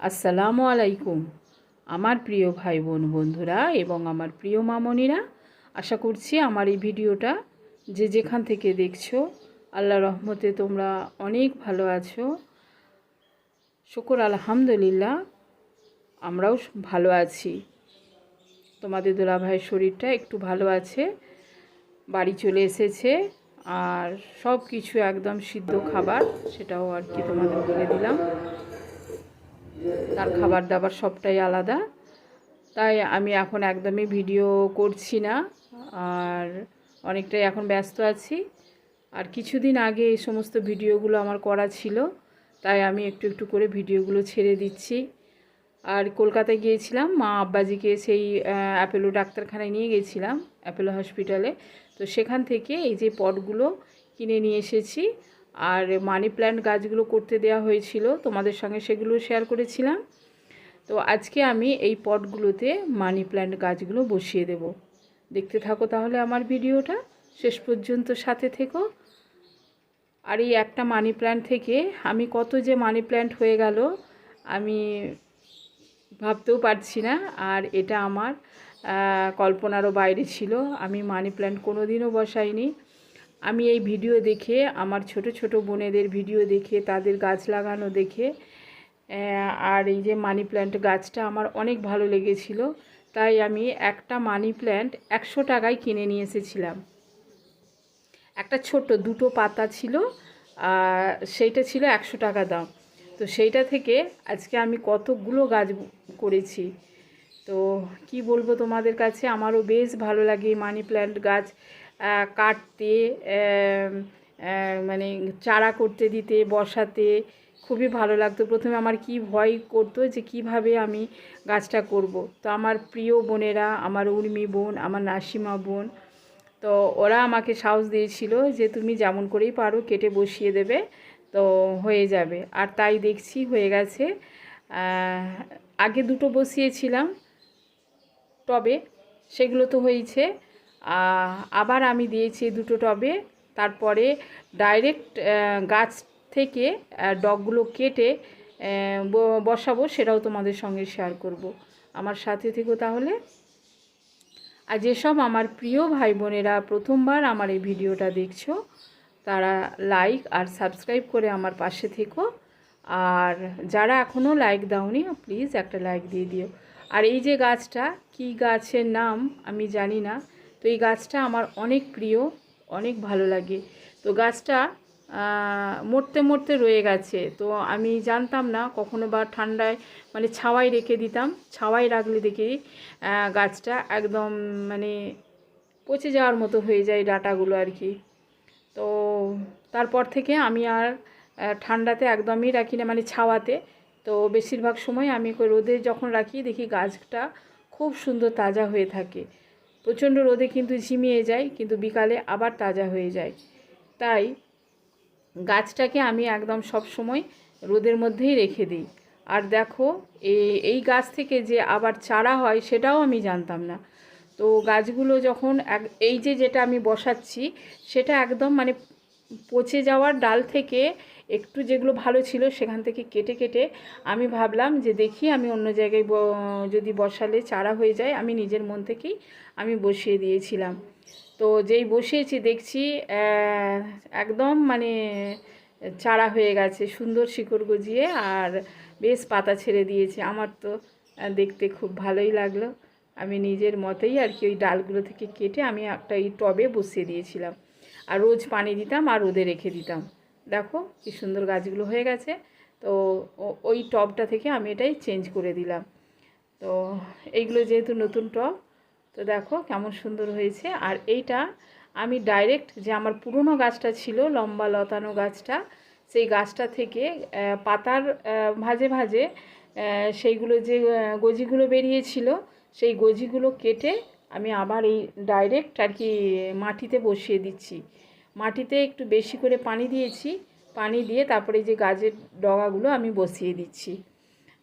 আসসালামু আলাইকুম। আমার প্রিয় ভাই বোন বন্ধুরা এবং আমার প্রিয় মামনিরা, আশা করছি আমার এই ভিডিওটা যে যেখান থেকে দেখছ আল্লাহ রহমতে তোমরা অনেক ভালো আছো। শুকর আলহামদুলিল্লাহ, আমরাও ভালো আছি। তোমাদের দোলা ভাইয়ের শরীরটা একটু ভালো আছে, বাড়ি চলে এসেছে, আর সব কিছু একদম সিদ্ধ খাবার, সেটাও আর কি তোমাদের বলে দিলাম। তার খাবার দাবার সবটাই আলাদা। তাই আমি এখন একদমই ভিডিও করছি না। আর অনেকটাই এখন ব্যস্ত আছি। আর কিছুদিন আগে এই সমস্ত ভিডিওগুলো আমার করা ছিল। তাই আমি একটু একটু করে ভিডিওগুলো ছেড়ে দিচ্ছি। আর কলকাতায় গিয়েছিলাম, মা আব্বাজিকে সেই অ্যাপেলো ডাক্তারখানায় নিয়ে গেছিলাম, অ্যাপেলো হসপিটালে। তো সেখান থেকে এই যে পটগুলো কিনে নিয়ে এসেছি। আর মানি প্ল্যান্ট গাছগুলো করতে দেওয়া হয়েছিল, তোমাদের সঙ্গে সেগুলো শেয়ার করেছিলাম। তো আজকে আমি এই পটগুলোতে মানি প্ল্যান্ট গাছগুলো বসিয়ে দেব। দেখতে থাকো তাহলে আমার ভিডিওটা। শেষ পর্যন্ত সাথে থেকো। আর এই একটা মানি প্ল্যান্ট থেকে আমি কত যে মানি প্ল্যান্ট হয়ে গেল, আমি ভাবতেও পারছি না। আর এটা আমার কল্পনারও বাইরে ছিল। আমি মানি প্ল্যান্ট কোনো দিনও বসাইনি। আমি এই ভিডিও দেখে, আমার ছোট ছোট বোনেদের ভিডিও দেখে, তাদের গাছ লাগানো দেখে আর এই যে মানি প্ল্যান্ট গাছটা আমার অনেক ভালো লেগেছিল। তাই আমি একটা মানি প্ল্যান্ট একশো টাকায় কিনে নিয়ে এসেছিলাম। একটা ছোট্ট দুটো পাতা ছিল সেইটা ছিল একশো টাকা দাম। তো সেইটা থেকে আজকে আমি কতগুলো গাছ করেছি। তো কি বলব তোমাদের কাছে? আমারও বেশ ভালো লাগে মানি প্ল্যান্ট গাছ। কাটতে মানে চারা করতে দিতে, বসাতে খুবই ভালো লাগতো। প্রথমে আমার কি ভয় করতো যে কীভাবে আমি গাছটা করব। তো আমার প্রিয় বোনেরা, আমার উর্মি বোন, আমার নাসিমা বোন, তো ওরা আমাকে সাহস দিয়েছিল যে তুমি যেমন করেই পারো কেটে বসিয়ে দেবে, তো হয়ে যাবে। আর তাই দেখছি হয়ে গেছে। আগে দুটো বসিয়েছিলাম টবে সেগুলো তো হয়েছে। আবার আমি দিয়েছি দুটো টবে। তারপরে ডাইরেক্ট গাছ থেকে ডগগুলো কেটে বসাবো, সেটাও তোমাদের সঙ্গে শেয়ার করব। আমার সাথে থেকো তাহলে। আর যেসব আমার প্রিয় ভাই বোনেরা প্রথমবার আমার এই ভিডিওটা দেখছ, তারা লাইক আর সাবস্ক্রাইব করে আমার পাশে থেকো। আর যারা এখনও লাইক দাওনি প্লিজ একটা লাইক দিয়ে দিও। আর এই যে গাছটা, কি গাছের নাম আমি জানি না। তো এই গাছটা আমার অনেক প্রিয়, অনেক ভালো লাগে। তো গাছটা মরতে মরতে রয়ে গেছে। তো আমি জানতাম না, কখনো বা ঠান্ডায় মানে ছাওয়াই রেখে দিতাম, ছাওয়াই রাখলে দেখি গাছটা একদম মানে পচে যাওয়ার মতো হয়ে যায় ডাটাগুলো আর কি। তো তারপর থেকে আমি আর ঠান্ডাতে একদমই রাখি না মানে ছাওয়াতে। তো বেশিরভাগ সময় আমি রোদে যখন রাখি, দেখি গাছটা খুব সুন্দর তাজা হয়ে থাকে। প্রচণ্ড রোদে কিন্তু ঝিমিয়ে যায়, কিন্তু বিকালে আবার তাজা হয়ে যায়। তাই গাছটাকে আমি একদম সব সময় রোদের মধ্যেই রেখে দিই। আর দেখো এই গাছ থেকে যে আবার চারা হয় সেটাও আমি জানতাম না। তো গাছগুলো যখন এক, এই যে যেটা আমি বসাচ্ছি, সেটা একদম মানে পচে যাওয়ার ডাল থেকে একটু যেগুলো ভালো ছিল সেখান থেকে কেটে কেটে আমি ভাবলাম যে দেখি আমি অন্য জায়গায় যদি বসালে চারা হয়ে যায়, আমি নিজের মন থেকেই আমি বসিয়ে দিয়েছিলাম। তো যেই বসিয়েছি দেখছি একদম মানে চারা হয়ে গেছে, সুন্দর শিকড় গজিয়ে আর বেশ পাতা ছেড়ে দিয়েছে। আমার তো দেখতে খুব ভালোই লাগল। আমি নিজের মতেই আর কি ওই ডালগুলো থেকে কেটে আমি একটা এই টবে বসিয়ে দিয়েছিলাম। আর রোজ পানি দিতাম আর রোদে রেখে দিতাম। দেখো কি সুন্দর গাছগুলো হয়ে গেছে। তো ওই টবটা থেকে আমি এটাই চেঞ্জ করে দিলাম। তো এইগুলো যেহেতু নতুন টব, তো দেখো কেমন সুন্দর হয়েছে। আর এইটা আমি ডাইরেক্ট যে আমার পুরনো গাছটা ছিল, লম্বা লতানো গাছটা, সেই গাছটা থেকে পাতার ভাজে ভাজে সেইগুলো যে গজিগুলো বেরিয়েছিল, সেই গজিগুলো কেটে আমি আবার এই ডাইরেক্ট আর কি মাটিতে বসিয়ে দিচ্ছি। মাটিতে একটু বেশি করে পানি দিয়েছি, পানি দিয়ে তারপরে যে গাছের ডগাগুলো আমি বসিয়ে দিচ্ছি।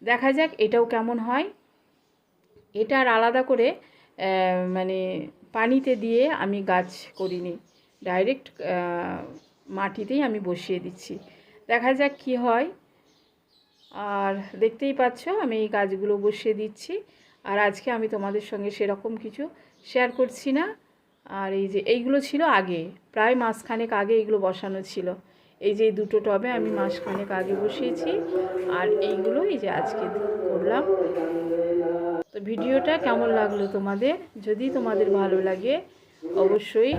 দেখা যাক এটাও কেমন হয়। এটা আর আলাদা করে মানে পানিতে দিয়ে আমি গাছ করিনি। ডাইরেক্ট মাটিতেই আমি বসিয়ে দিচ্ছি। দেখা যাক কি হয়। আর দেখতেই পাচ্ছ, আমি এই গাছগুলো বসিয়ে দিচ্ছি। আর আজকে আমি তোমাদের সঙ্গে সেরকম কিছু শেয়ার করছি না। আর এই যে এইগুলো ছিল আগে, প্রায় মাসখানেক আগে এইগুলো বসানো ছিল। এই যে দুটো টবে আমি মাসখানেক আগে বসিয়েছি আর এইগুলো এই যে আজকে করলাম। তো ভিডিওটা কেমন লাগল তোমাদের? যদি তোমাদের ভালো লাগে, অবশ্যই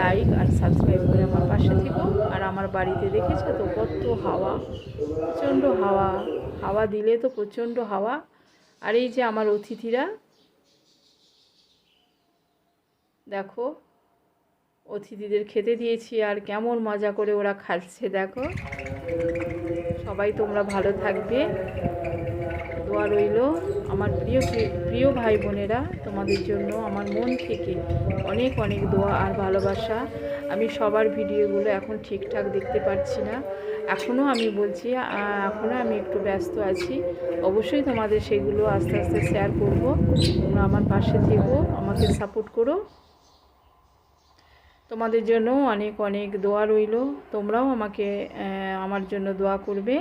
লাইক আর সাবস্ক্রাইব করে আমার পাশে থেকো। আর আমার বাড়িতে দেখেছ তো কত হাওয়া, প্রচণ্ড হাওয়া। হাওয়া দিলে তো প্রচণ্ড হাওয়া। আর এই যে আমার অতিথিরা দেখো, অতিথিদের খেতে দিয়েছি আর কেমন মজা করে ওরা খাচ্ছে, দেখো। সবাই তোমরা ভালো থাকবে। দোয়া রইল আমার প্রিয় প্রিয় ভাই বোনেরা, তোমাদের জন্য আমার মন থেকে অনেক অনেক দোয়া আর ভালোবাসা। আমি সবার ভিডিওগুলো এখন ঠিকঠাক দেখতে পাচ্ছি না। এখনও আমি বলছি এখনও আমি একটু ব্যস্ত আছি। অবশ্যই তোমাদের সেগুলো আস্তে আস্তে শেয়ার করব। তোমরা আমার পাশে থেকো, আমাকে সাপোর্ট করো। তোমাদের জন্য অনেক অনেক দোয়া রইল। তোমরাও আমাকে আমার জন্য দোয়া করবে।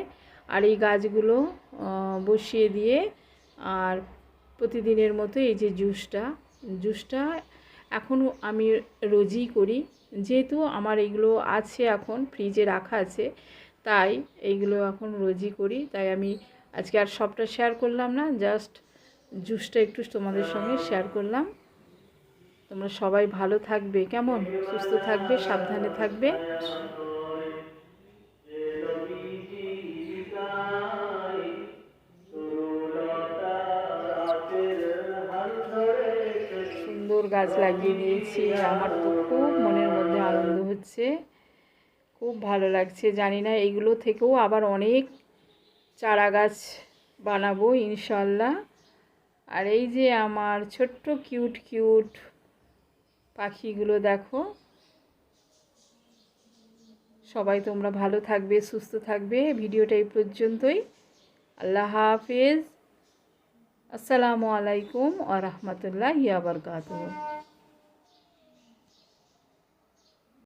আর এই গাছগুলো বসিয়ে দিয়ে আর প্রতিদিনের মতো এই যে জুসটা জুসটা এখনও আমি রোজই করি। যেহেতু আমার এইগুলো আছে এখন, ফ্রিজে রাখা আছে, তাই এইগুলো এখন রোজই করি। তাই আমি আজকে আর সবটা শেয়ার করলাম না জাস্ট জুসটা একটু তোমাদের সঙ্গে শেয়ার করলাম। তোমরা সবাই ভালো থাকবে। কেমন? সুস্থ থাকবে, সাবধানে থাকবে? সুন্দর গাছ লাগিয়ে দিয়েছি। আমার তো খুব মনের মধ্যে আনন্দ হচ্ছে। খুব ভালো লাগছে, জানি না, এগুলো থেকেও আবার অনেক চারা গাছ বানাবো, ইনশাল্লাহ। আর এই যে আমার ছোট্ট কিউট কিউট পাখিগুলো দেখো। সবাই তোমরা ভালো থাকবে, সুস্থ থাকবে। ভিডিওটা এই পর্যন্তই। আল্লাহ হাফেজ। আসসালামু আলাইকুম আ রহমতুল্লাহ ইয়াবরকাত